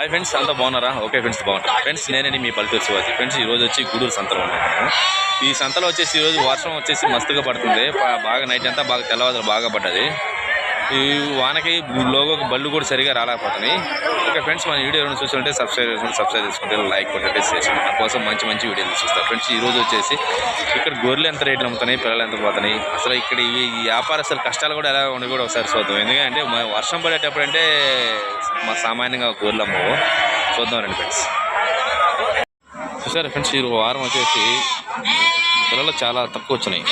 Hi friends అంతా బాగున్నారా? Okay friends బాగుంటారు ఫ్రెండ్స్ నేనే మీ పల్లెటూరు శివాజీ. ఫ్రెండ్స్ ఈ రోజు వచ్చి గూడూరు సంతలో ఉన్నాను ఈ సంతలో వచ్చేసి ఈ రోజు వర్షం వచ్చేసి మస్తుగా పడుతుంది. బాగా నైట్ అంతా బాగా తెల్లవారు బాగా పడ్డది. ఈ వానకి లోగోకి బళ్ళు కూడా సరిగా రాలేకపోతున్నాయి. ఇంకా ఫ్రెండ్స్ మన వీడియో ఎవరైనా చూస్తుంటే సబ్స్క్రైబ్ చేసుకుంటే సబ్స్క్రైబ్ చేసుకుంటే లైక్ కొట్టండి చేసి మన కోసం మంచి మంచి వీడియోలు చూస్తారు. ఫ్రెండ్స్ ఈరోజు వచ్చేసి ఇక్కడ గొర్రెలు ఎంత రేట్లు అమ్ముతున్నాయి పిల్లలు ఎంత పోతున్నాయి? అసలు ఇక్కడ ఈ ఈ వ్యాపారస్తుల కష్టాలు కూడా ఎలా ఉండి కూడా ఒకసారి చూద్దాం. ఎందుకంటే వర్షం పడేటప్పుడు అంటే మా సామాన్యంగా గొర్రెలు అమ్మవు. చూద్దాం రండి ఫ్రెండ్స్. చూసారా ఫ్రెండ్స్ ఈ వారం వచ్చేసి పిల్లలు చాలా తక్కువ వచ్చినాయి.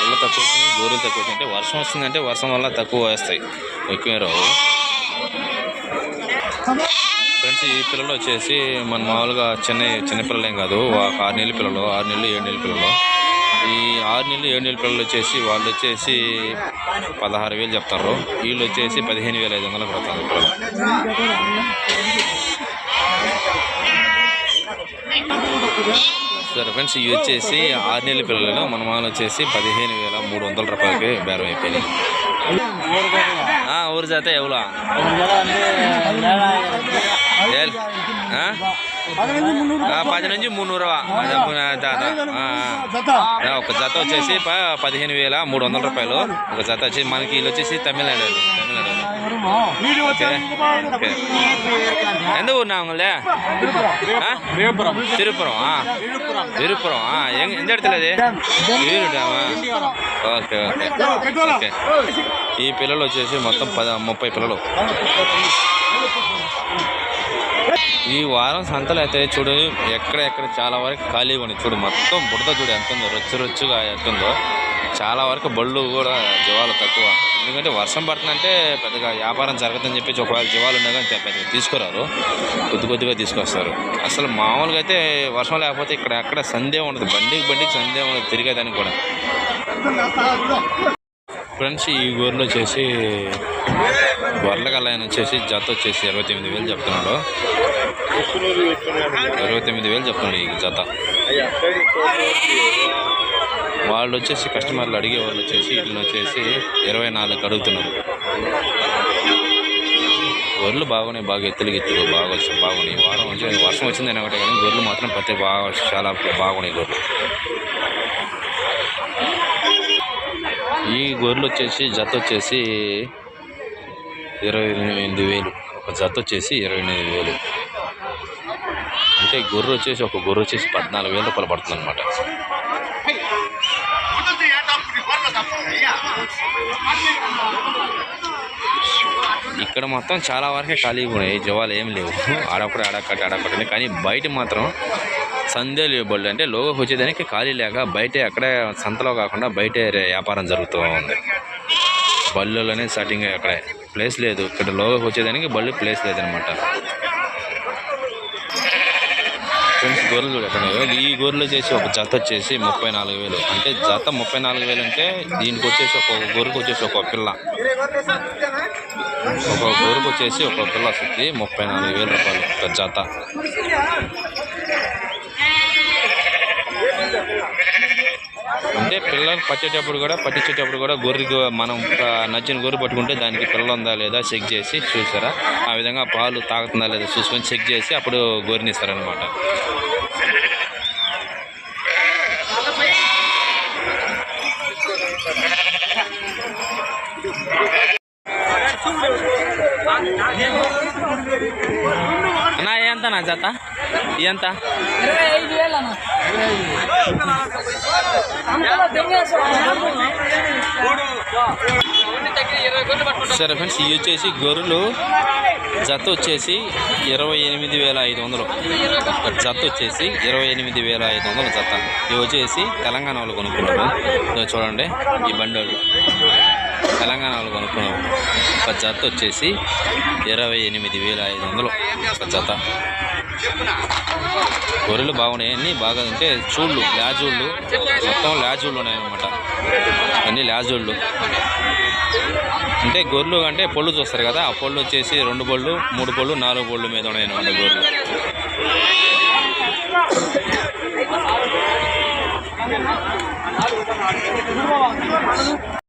పిల్లలు తక్కువ వచ్చినాయి గోరులు తక్కువ వచ్చినాయి అంటే వర్షం వస్తుందంటే వర్షం వల్ల తక్కువ వేస్తాయి. ఎక్కువ రావు. ఫ్రెండ్స్ ఈ పిల్లలు వచ్చేసి మన మామూలుగా చిన్న చిన్న పిల్లలేం కాదు ఒక ఆరు నెలల పిల్లలు ఆరు నెలలు ఏడు నెలల పిల్లలు. ఈ ఆరు నెలలు ఏడు నెలల పిల్లలు వచ్చేసి వాళ్ళు వచ్చేసి పదహారు వేలు చెప్తారు. వీళ్ళు వచ్చేసి పదిహేను వేల ఐదు వందలు పడతారు పిల్లలు. సరే ఫ్రెండ్స్ ఇవి వచ్చేసి ఆరు నెలల పిల్లలు మన మామూలు వచ్చేసి పదిహేను వేల మూడు వందల రూపాయలకి బేరం అయిపోయినాయి ఆ, ఊరు జాత ఎవలా ఏల్? ఆ? ఆ, పది నుంచి మున్నూరు ఒక జత వచ్చేసి ప- పదిహేను వేల మూడు వందల రూపాయలు ఒక జత వచ్చి మనకి వీళ్ళు వచ్చేసి తమిళనాడు వాళ్ళు, తమిళనాడు వాళ్ళు. ఓకే ఓకే எந்த ஊர் நான் உங்களே திருப்புறம் திருப்புறம் ஆ திருப்புறம் ஆ எங்க எந்த இடத்துல இது వీరుడామా ఓకే ఓకే ఓకే ఈ పిల్లలు వచ్చేసి మొత్తం పద ముప్పై పిల్లలు ఈ వారం సంతలు అయితే చూడు ఎక్కడ ఎక్కడ చాలా వరకు ఖాళీగా ఉంది చూడు మొత్తం బుడత చూడు ఎంత ఉందో రొచ్చు రొచ్చుగా ఎంత ఉందో. చాలా వరకు బళ్ళు కూడా జీవాలు తక్కువ. ఎందుకంటే వర్షం పడుతుందంటే పెద్దగా వ్యాపారం జరగదని చెప్పేసి ఒకవేళ జీవాలు ఉన్నా కానీ పెద్దగా తీసుకురారు. కొద్ది కొద్దిగా తీసుకొస్తారు. అసలు మామూలుగా అయితే వర్షం లేకపోతే ఇక్కడ ఎక్కడ సందే ఉండదు. బండికి బండికి సందేహం ఉండదు తిరిగేదానికి కూడా. ఫ్రెండ్స్ ఈ ఊర్లో వచ్చేసి గొర్రెల వచ్చేసి జత వచ్చేసి ఇరవై తొమ్మిది వేలు చెప్తున్నాడు. ఇరవై తొమ్మిది వేలు చెప్తున్నాడు ఈ జత. వాళ్ళు వచ్చేసి కస్టమర్లు అడిగే వాళ్ళు వచ్చేసి వీళ్ళని వచ్చేసి ఇరవై నాలుగు అడుగుతున్నారు. గొర్రెలు బాగున్నాయి బాగా ఎత్తులు గిత్తులు బాగా వచ్చాయి బాగున్నాయి. వారం వచ్చి వర్షం వచ్చిందని ఒకటే కానీ గొర్రెలు మాత్రం ప్రతి బాగా చాలా బాగున్నాయి గొర్రెలు. ఈ గొర్రెలు వచ్చేసి జత వచ్చేసి ఇరవై ఎనిమిది వేలు. ఒక జత వచ్చేసి ఇరవై ఎనిమిది వేలు. అంటే గొర్రె వచ్చేసి ఒక గొర్రె వచ్చేసి పద్నాలుగు వేల రూపాయలు పడుతుంది అనమాట ఇక్కడ మొత్తం చాలా వరకే ఖాళీగా ఉన్నాయి. జవాలు ఏం లేవు. ఆడొకటి ఆడొకటి ఆడొకటి కానీ బయట మాత్రం సందేలు లేవు అంటే లోగోకి వచ్చేదానికి ఖాళీ లేక బయట అక్కడే సంతలో కాకుండా బయట వ్యాపారం జరుగుతూ ఉంది. బళ్ళులోనే స్టార్టింగ్ అక్కడే. ప్లేస్ లేదు. ఇక్కడ లోగోకి వచ్చేదానికి బళ్ళు ప్లేస్ లేదనమాట ఫ్రెండ్స్ గొర్రెలు చూడు ఈ గొర్రెలు వచ్చేసి ఒక జత వచ్చేసి ముప్పై నాలుగు వేలు. అంటే జత ముప్పై నాలుగు వేలు అంటే దీనికి వచ్చేసి ఒక గొర్రెకు వచ్చేసి ఒక పిల్ల. ఒక గొర్రెకు వచ్చేసి ఒక పిల్ల వస్తుంది ముప్పై నాలుగు వేల రూపాయలు ఒక జత. అంటే పిల్లలు పట్టేటప్పుడు కూడా పట్టించేటప్పుడు కూడా గొర్రెకి మనం నచ్చిన గొర్రె పట్టుకుంటే దానికి పిల్ల ఉందా లేదా చెక్ చేసి చూసారా ఆ విధంగా పాలు తాగుతుందా లేదా చూసుకొని చెక్ చేసి అప్పుడు గొర్రెని ఇస్తారనమాట అన్నా ఎంత నా జత? ఎంత? సరే ఫ్రెండ్స్ ఇవి వచ్చేసి గొర్రెలు. జత వచ్చేసి ఇరవై ఎనిమిది వేల ఐదు వందలు. ఒక జత వచ్చేసి ఇరవై ఎనిమిది వేల ఐదు వందలు జత. ఇవి వచ్చేసి తెలంగాణ వాళ్ళు కొనుక్కున్నారు చూడండి ఈ బండి తెలంగాణలో తెలంగాణ ఒక జత వచ్చేసి ఇరవై ఎనిమిది వేల ఐదు వందలు. ఒక జత. గొర్రెలు బాగున్నాయి. అన్నీ బాగా అంటే చూళ్ళు లాజూళ్ళు మొత్తం లాజూళ్ళు ఉన్నాయన్నమాట. అన్నీ లాజూళ్ళు అంటే గొర్రెలు అంటే పళ్ళు చూస్తారు కదా ఆ పళ్ళు వచ్చేసి రెండు పళ్ళు మూడు పళ్ళు నాలుగు పళ్ళు మీద ఉన్నాయన్నమాట గొర్రెలు.